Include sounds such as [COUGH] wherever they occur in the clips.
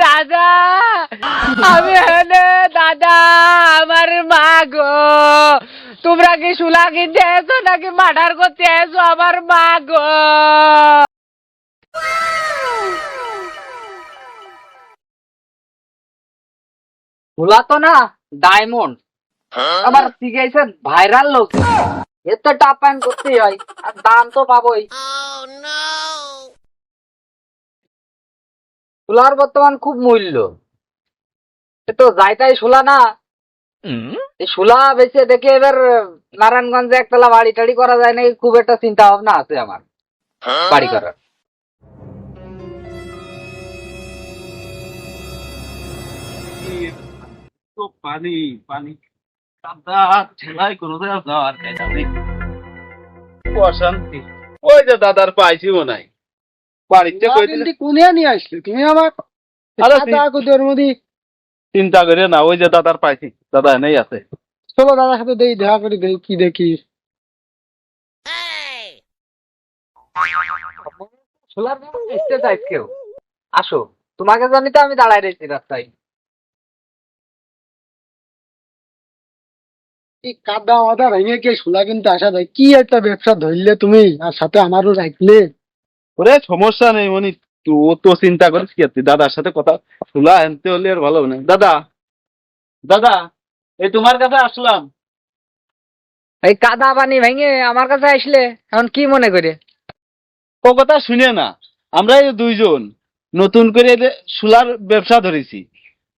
দাদা আমি এখানে দাদা আমার মা গো। তোমরা কি সুলা কিনতে এসো নাকি মার্ডার করতে এসো আমার মা গো? ভোলা তো না ডায়মন্ড। আবার শিখেছে ভাইরাল লোক। এর তো টাপ প্যান্ট করতেই হয় আর দাম তো পাবোই। সোলার বর্তমান খুব মূল্য। এ তো যাইতাই সোলা না। সোলা বেঁচে দেখে এবার নারায়ণগঞ্জে একতলা বাড়ি টাড়ি করা যায় নাকি খুব একটা চিন্তা ভাবনা আছে আমার। বাড়ি করার। পানি পানি কাদা ঠেলাই কোনো জায়গা যাওয়ার অশান্তি। ওই যে দাদার পাইছি মনে হয় বাড়িতে কই দিলে? কোনে নিয়ে আসলে তুমি আমার আরে মধ্যে চিন্তা করে না ওই যে দাদার পাইছি দাদা নেই আছে। চলো দাদার সাথে দেই দেখা করে দেই কি দেখি। সোলার এসতে চাই কেউ? আসো তোমাকে জানি তো আমি দাঁড়াই রয়েছি রাস্তায়। কাদা মাদা ভেঙে কে শুলা কিন্তু আসা যায়? কি একটা ব্যবসা ধরলে তুমি? আর সাথে আমারও রাখলে ওরে সমস্যা নেই মনি। তো ও তো চিন্তা করিস কি আর তুই দাদার সাথে কথা খোলা আনতে হলে আর ভালো না। দাদা দাদা এই তোমার কাছে আসলাম। এই কাদা পানি ভেঙে আমার কাছে আসলে এখন কি মনে করে? ও কথা শুনে না আমরা এই দুইজন নতুন করে সুলার ব্যবসা ধরেছি।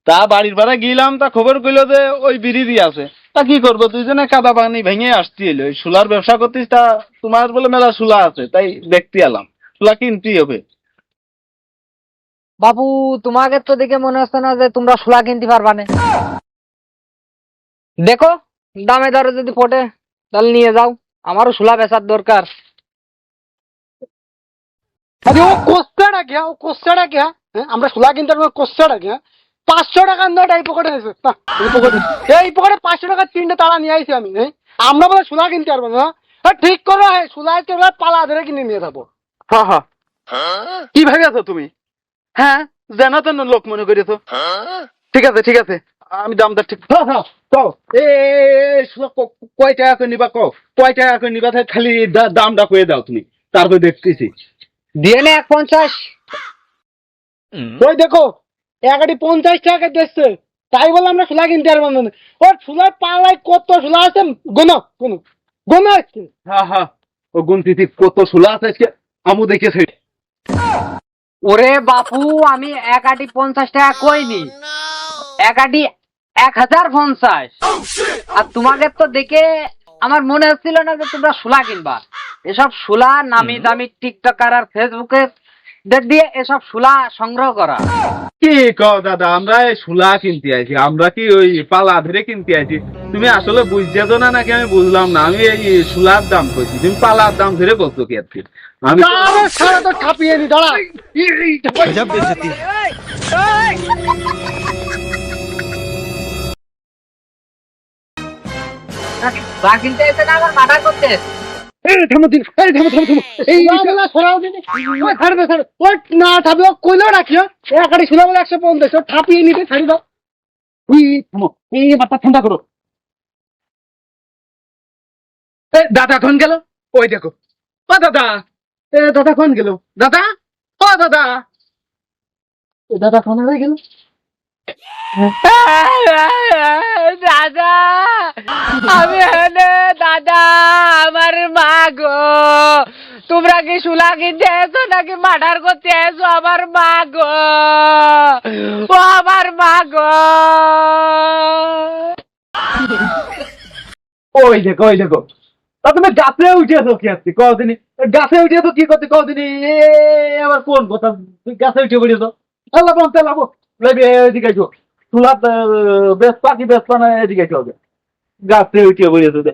তা বাড়ির পাড়া গেলাম তা খবর কইলো যে ওই বিড়ি আছে। তা কি করব দুইজনে কাদা পানি ভেঙে আসতে এলো। ওই সুলার ব্যবসা করতিস তা তোমার বলে মেলা সুলা আছে তাই দেখতে এলাম। সুলা কিনতেই হবে। বাবু তোমাকে তো দেখে মনে হচ্ছে না যে তোমরা সোলা কিনতে পারবা না। দেখো দামে দরে যদি পটে তাহলে নিয়ে যাও। আমারও সোলা বেচার দরকার। আরে ও কোস্তাটা কে ও কোস্তাটা কে হ্যাঁ আমরা শুলা কিনতে পারব কোস্তাটা কে পাঁচশো টাকা নোট এই পকেটে আছে না, এই পকেটে এই পকেটে পাঁচশো টাকা তিনটে তারা নিয়ে আইছি আমি হ্যাঁ। আমরা বলে শুলা কিনতে পারব না। হ্যাঁ, ঠিক করে হ্যাঁ শুলা আজকে পালা ধরে কিনে নিয়ে যাব। হ্যাঁ হ্যাঁ? কি ভাবি আছো তুমি? হ্যাঁ জানা তো লোক মনে করেছ ঠিক আছে ঠিক আছে। আমি দামটা ঠিক হ্যাঁ হ্যাঁ কও। এ শুনো কয় টাকা করে নিবা কও? কয় টাকা করে নিবা? খালি দামটা কয়ে দাও তুমি। তারপর দেখতেছি। দিয়ে নে এক পঞ্চাশ ওই দেখো একাটি পঞ্চাশ টাকা দিচ্ছে। তাই বলে আমরা শুলা কিনতে পারব না। ওর শুলার পাল্লায় কত শুলা আছে? গোনো গোনো গোনো হ্যাঁ হ্যাঁ ও গুনতিতি কত শুলা আছে আমু দেখেছি। ওরে বাপু আমি এক আটি পঞ্চাশ টাকা কইনি। এক আটি এক হাজার পঞ্চাশ। আর তোমাকে তো দেখে আমার মনে হচ্ছিল না যে তোমরা সোলা কিনবা। এসব সোলা নামি দামি টিকটকার আর ফেসবুকে দিয়ে এসব সোলা সংগ্রহ করা। কি কও দাদা আমরা এই শুলা কিনতে আইছি আমরা কি ওই পালা ধরে কিনতে আইছি? তুমি আসলে বুঝতে তো না নাকি আমি বুঝলাম না? আমি এই সুলার দাম কইছি। তুমি পালার দাম ধরে বলছো কি আর? আমি সারা তো খাপিয়ে নি দাঁড়া। এসে না আবার মাথা করতে না বলে একশো পঞ্চাশ ছাপিয়ে নিতে ছাড়ি দাও। এই এই মাথা ঠান্ডা করো। দাদা কোন গেল? ওই দেখো। ও দাদা। এ দাদা কোন গেল? দাদা? ও দাদা। এ দাদা কোন হয়ে গেল? দাদা আমি এখানে দাদা আমার মা গো। তোমরা কি সুলা কিনতে এসো নাকি মার্ডার করতে এসো আমার মা গো? ও আমার মা গো। ওই দেখো ওই দেখো। তুমি গাছে উঠেছো কি আজকে? কদিনই গাছে উঠেছো কি করতে? কদিনই আবার কোন কথা? গাছে উঠে পড়েছো আল্লাহ বলতে লাভ লেবে এদিকে আইছো। তুলা বেশ পাখি বেশ পানা এদিকে আইছো গাছে উঠে পড়েছো দে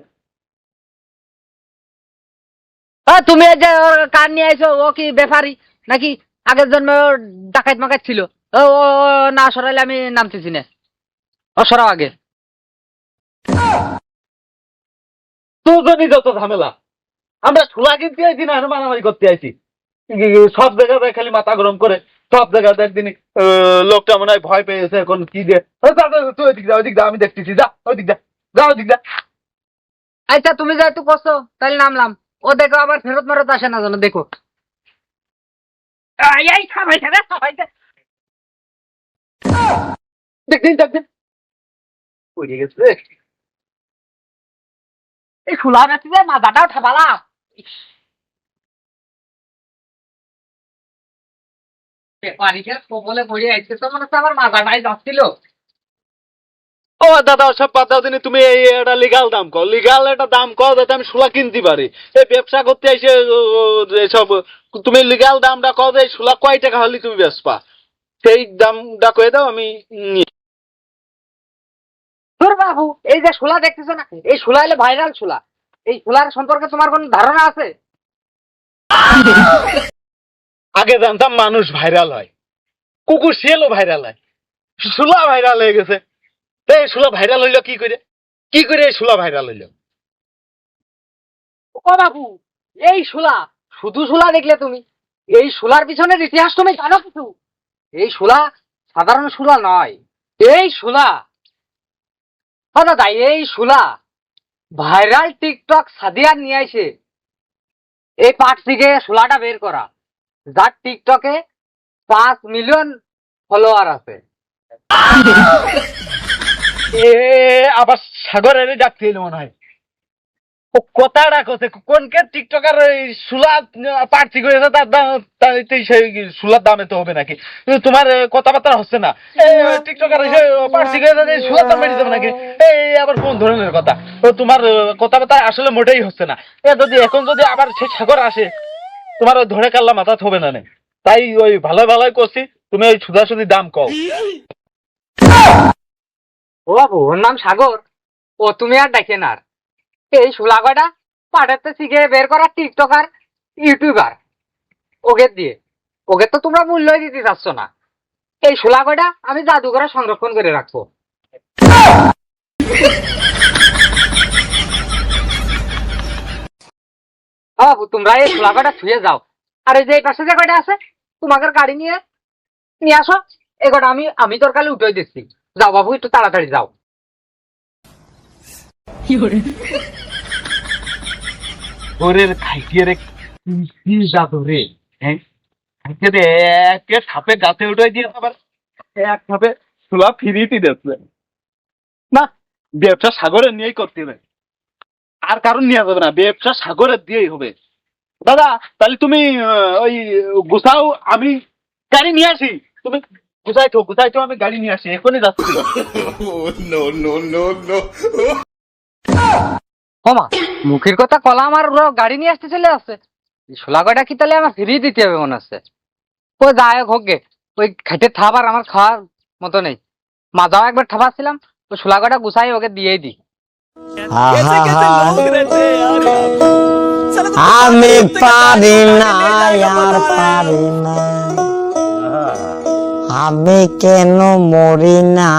হ্যাঁ তুমি যে ওর কান নিয়ে আইছো, ও কি ব্যাপারি নাকি আগের জন্মে ওর ডাকাত মাকাত ছিল? ও, না সরাইলে আমি নামতেছি না। ও সরাও আগে। তোর জন্যই যত ঝামেলা। আমরা ছোলা কিনতে আইছি না মারামারি করতে আইছি। সব জায়গায় খালি মাথা গরম করে সব জায়গাতে একদিন আহ, লোকটা মনে হয় ভয় পেয়েছে এখন কি দিয়ে যা, তুই ওইদিক যা ওইদিক যা আমি দেখতেছি যা ওইদিক যা যা ওইদিক যা। আচ্ছা তুমি যেহেতু করছ তাহলে নামলাম। ও দেখো আবার ফেরত মেরত আসে না যেন দেখো। দেখদিন দেখদিন গেছে এই খোলা যে মাথাটাও ঠাপালা কবলে পড়ে তো যাচ্ছিল ও দাদা সব দিনে তুমি এই একটা লিগাল দাম একটা দাম আমি সুলা কিনতে পারি। এই ব্যবসা করতে ও, তুমি লিগাল দামটা যে সুলা কয় টাকা হলে তুমি সেই দামটা দাও আমি তোর বাবু এই যে শোলা দেখতেছো না এই শোলা হলে ভাইরাল শোলা। এই শোলার সম্পর্কে তোমার কোনো ধারণা আছে? আগে জানতাম মানুষ ভাইরাল হয়। কুকুর শিয়ালও ভাইরাল হয়। সুলা ভাইরাল হয়ে গেছে। তো এই সুলা ভাইরাল হইল কি করে? কি করে এই সুলা ভাইরাল হইল? ও বাবু এই শোলা শুধু শোলা দেখলে তুমি? এই শোলার পিছনের ইতিহাস তুমি জানো কিছু? এই শোলা সাধারণ শোলা নয়। এই শোলা ও দাদা এই শোলা। ভাইরাল টিকটক সাদিয়া নিয়ে আইছে। এই পাট থেকে শোলাটা বের করা। যার টিকটকে পাঁচ মিলিয়ন ফলোয়ার আছে। এ, আবার সাগরের ডাকতে মনে হয়। কথাটা কথা কোনকে টিকটকার ওই সুলা পার্টি করেছে তার দাম সেই সুলার দামে তো হবে নাকি? তোমার কথাবার্তা হচ্ছে না। টিকটকার এসে পার্টি করেছে দাম বেড়ে যাবে নাকি? এই আবার কোন ধরনের কথা? তোমার কথাবার্তা আসলে মোটেই হচ্ছে না। এ, যদি এখন যদি আবার সেই সাগর আসে, তোমার ধরে কাল্লা মাথা হবে না। তাই ওই ভালো ভালোই করছি, তুমি ওই সুদা সুদি দাম কও। ও বাবু, ওর নাম সাগর। ও, তুমি আর দেখে না আর। এই শোলা কয়টা? পাঠাতে শিখে বের করা টিকটকার, ইউটিউবার। ওকে দিয়ে। ওকে তো তোমরা মূল্যই দিতে চাচ্ছ না। এই শোলা কয়টা? আমি জাদুঘরে সংরক্ষণ করে রাখব। তোমরা এই শোলা কয়টা ছুঁয়ে যাও। আর এই যে পাশে যে কয়টা আছে, তোমাদের গাড়ি নিয়ে নিয়ে আসো। এই কটা আমি আমি তোর কালে উঠে দিচ্ছি। যাও বাবু, একটু তাড়াতাড়ি যাও। ওরের খাইটিয়ে রে কি জাদু হ্যাঁ? রে একে সাপে গাছে উঠে দিয়ে আবার এক সাপে সুলা ফিরিয়ে দিচ্ছে না, ব্যবসা সাগরের নিয়েই করতে হবে। আর কারণ নেওয়া যাবে না, ব্যবসা সাগরের দিয়েই হবে। দাদা, তাহলে তুমি ওই গুছাও, আমি গাড়ি নিয়ে আসি। তুমি গুছাই তো গুছাই তো আমি গাড়ি নিয়ে আসি, এখনই যাচ্ছি। [LAUGHS] হমা মুখের কথা কলা আমার ওরা গাড়ি নিয়ে আসতে চলে আসছে। শোলা কয়টা কি তাহলে আমার ফিরিয়ে দিতে হবে মনে হচ্ছে? ও যাই হোক হোক গে ওই খেটে থাবার আমার খাওয়ার মতো নেই। মা মাজাও একবার ঠাপাচ্ছিলাম ওই শোলা কয়টা গুছাই ওকে দিয়েই দিই আমি পারি না আর পারি না। আমি কেন মরি না?